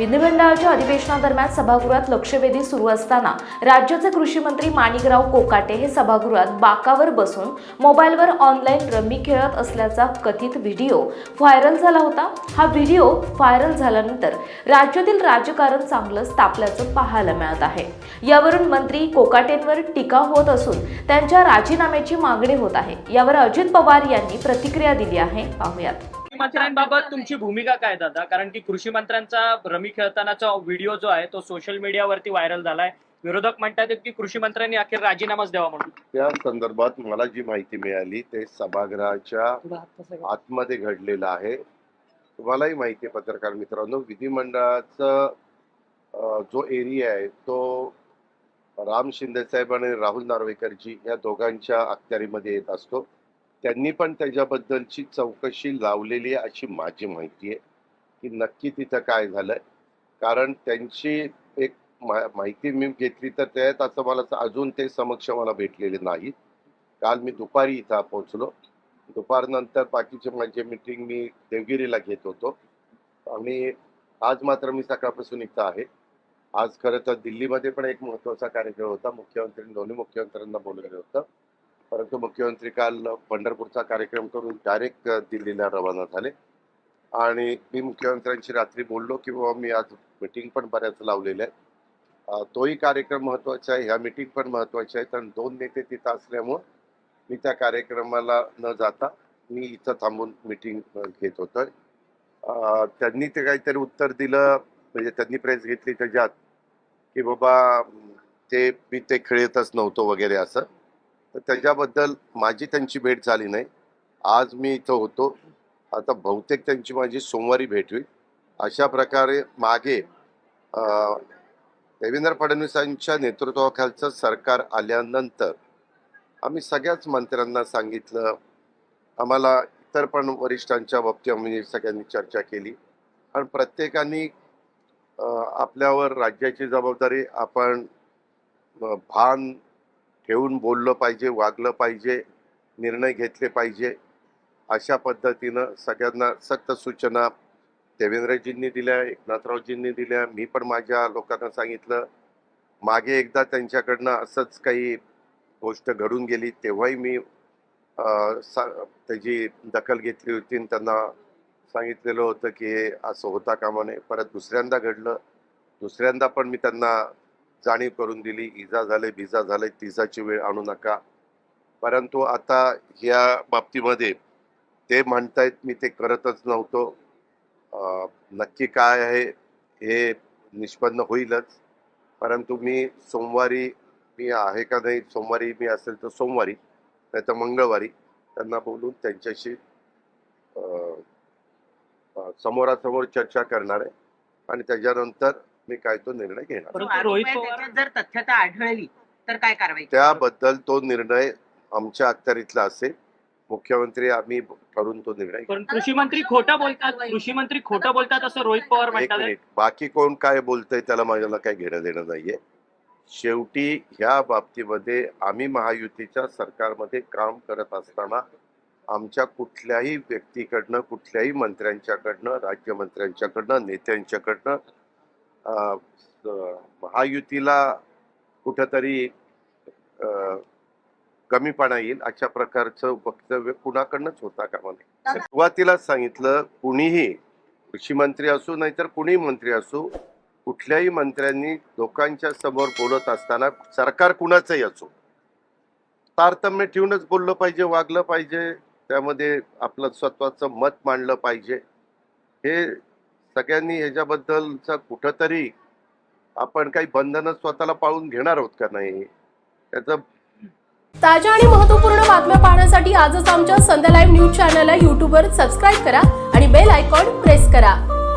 विधिमंडळाच्या अधिवेशनादरम्यान सभागृहात लक्षवेधी सुरू असताना राज्याचे कृषी मंत्री माणिकराव कोकाटे हे सभागृहात बाकावर बसून मोबाईलवर ऑनलाईन रमी खेळत असल्याचा कथित व्हिडिओ व्हायरल झाला होता. हा व्हिडिओ व्हायरल झाल्यानंतर राज्यातील राजकारण चांगलंच तापल्याचं पाहायला मिळत आहे. यावरून मंत्री कोकाटेंवर टीका होत असून त्यांच्या राजीनाम्याची मागणी होत आहे. यावर अजित पवार यांनी प्रतिक्रिया दिली आहे. पाहूयात. मंत्र्यांबाबत तुमची भूमिका काय दादा? कारण की कृषी मंत्र्यांचा रमी खेळतानाचा व्हिडिओ जो आहे तो सोशल मीडियावरती व्हायरल झालाय. विरोधक म्हणतात की कृषी मंत्र्यांनी अखेर राजीनामाच द्यावा म्हणून. त्या संदर्भात मला जी माहिती मिळाली ते सभागृहाच्या आतमध्ये घडलेलं आहे. तुम्हालाही माहिती आहे पत्रकार मित्रांनो विधिमंडळाचं जो एरिया आहे तो राम शिंदे साहेब आणि राहुल नार्वेकरजी या दोघांच्या अखत्यारीमध्ये येत असतो. त्यांनी पण त्याच्याबद्दलची चौकशी लावलेली आहे अशी माझी माहिती आहे की नक्की तिथं काय झालंय. कारण त्यांची एक मा- माहिती मी घेतली तर त्यात असं मला असं अजून ते समक्ष मला भेटलेले नाहीत. काल मी दुपारी इथं पोहोचलो. दुपारनंतर बाकीचे माझे मिटिंग मी देवगिरीला घेत होतो. आणि आज मात्र मी सकाळपासून इथं आहे. आज खरं तर दिल्लीमध्ये पण एक महत्त्वाचा कार्यक्रम होता. मुख्यमंत्री दोन्ही मुख्यमंत्र्यांना बोलवलं होतं. परंतु मुख्यमंत्री काल पंढरपूरचा कार्यक्रम करून डायरेक्ट दिल्लीला रवाना झाले. आणि मी मुख्यमंत्र्यांशी रात्री बोललो की मी आज मिटिंग पण बऱ्याच लावलेल्या आहे तोही कार्यक्रम महत्त्वाचा आहे. ह्या मिटिंग पण महत्त्वाची आहेत. आणि दोन नेते तिथं असल्यामुळं मी त्या कार्यक्रमाला न जाता मी इथं थांबून मिटिंग घेत होतोय. त्यांनी ते काहीतरी उत्तर दिलं. म्हणजे त्यांनी प्रेस घेतली त्याच्यात की बाबा ते मी ते खेळतच नव्हतो वगैरे असं. तर त्याच्याबद्दल माझी त्यांची भेट झाली नाही. आज मी इथं होतो. आता बहुतेक त्यांची माझी सोमवारी भेट होईल. अशा प्रकारे मागे देवेंद्र फडणवीसांच्या नेतृत्वाखालचं सरकार आल्यानंतर आम्ही सगळ्याच मंत्र्यांना सांगितलं. आम्हाला इतर पण वरिष्ठांच्या बाबतीत आम्ही सगळ्यांनी चर्चा केली. आणि प्रत्येकाने आपल्यावर राज्याची जबाबदारी आपण भान ठेवून बोललं पाहिजे वागलं पाहिजे निर्णय घेतले पाहिजे अशा पद्धतीनं सगळ्यांना सक्त सूचना देवेंद्रजींनी दिल्या एकनाथरावजींनी दिल्या. मी पण माझ्या लोकांना सांगितलं मागे एकदा त्यांच्याकडनं असंच काही गोष्ट घडून गेली तेव्हाही मी सा- त्याची दखल घेतली होती आणि त्यांना सांगितलेलं होतं की हे असं होता कामा नये. परत दुसऱ्यांदा घडलं. दुसऱ्यांदा पण मी त्यांना जाणीव करून दिली इजा झाले भिजा झाले तिजाची वेळ आणू नका. परंतु आता ह्या बाबतीमध्ये ते म्हणतायत मी ते करतच नव्हतो. नक्की काय आहे हे निष्पन्न होईलच. परंतु मी सोमवारी मी आहे का नाही सोमवारी मी असेल तर सोमवारी नाही तर मंगळवारी त्यांना बोलून त्यांच्याशी समोरासमोर चर्चा करणार आहे. आणि त्याच्यानंतर मी काय तो निर्णय घेणार. परंतु आरोप रोहित आहे, पवार त्याच्यात जर तथ्यता आढळली तर काय कारवाई त्याबद्दल तो निर्णय आमच्या अखत्यारीतला असेल. मुख्यमंत्री आम्ही ठरवून तो निर्णय घेऊ. पण कृषी मंत्री खोटं बोलतात कृषी मंत्री खोटं बोलतात असं रोहित पवार एक म्हणतात. मिनिट. बाकी कोण काय बोलतंय त्याला माझ्याला काही घेणं देणं नाहीये. शेवटी ह्या बाबतीमध्ये आम्ही महायुतीच्या सरकारमध्ये काम करत असताना आमच्या कुठल्याही व्यक्तीकडनं कुठल्याही मंत्र्यांच्याकडनं राज्यमंत्र्यांच्याकडनं नेत्यांच्याकडनं महायुतीला कुठंतरी कमीपणा येईल अशा प्रकारचं वक्तव्य कुणाकडनंच होता कामा नये. सुरुवातीलाच सांगितलं कुणीही कृषी मंत्री असू नाहीतर कुणी मंत्री असू कुठल्याही मंत्र्यांनी लोकांच्या समोर बोलत असताना सरकार कुणाचंही असो तारतम्य ठेवूनच बोललं पाहिजे वागलं पाहिजे त्यामध्ये आपलं स्वतःचं मत मांडलं पाहिजे. हे सगळ्यांनी ह्याच्याबद्दलचा कुठंतरी आपण काही बंधनं स्वतःला पाळून घेणार आहोत का नाही? त्याचं ताज्या आणि महत्त्वपूर्ण बातम्या पाहण्यासाठी आजच आमच्या संध्या लाईव्ह न्यूज चॅनलला यूट्यूबवर सबस्क्राईब करा आणि बेल आयकॉन प्रेस करा.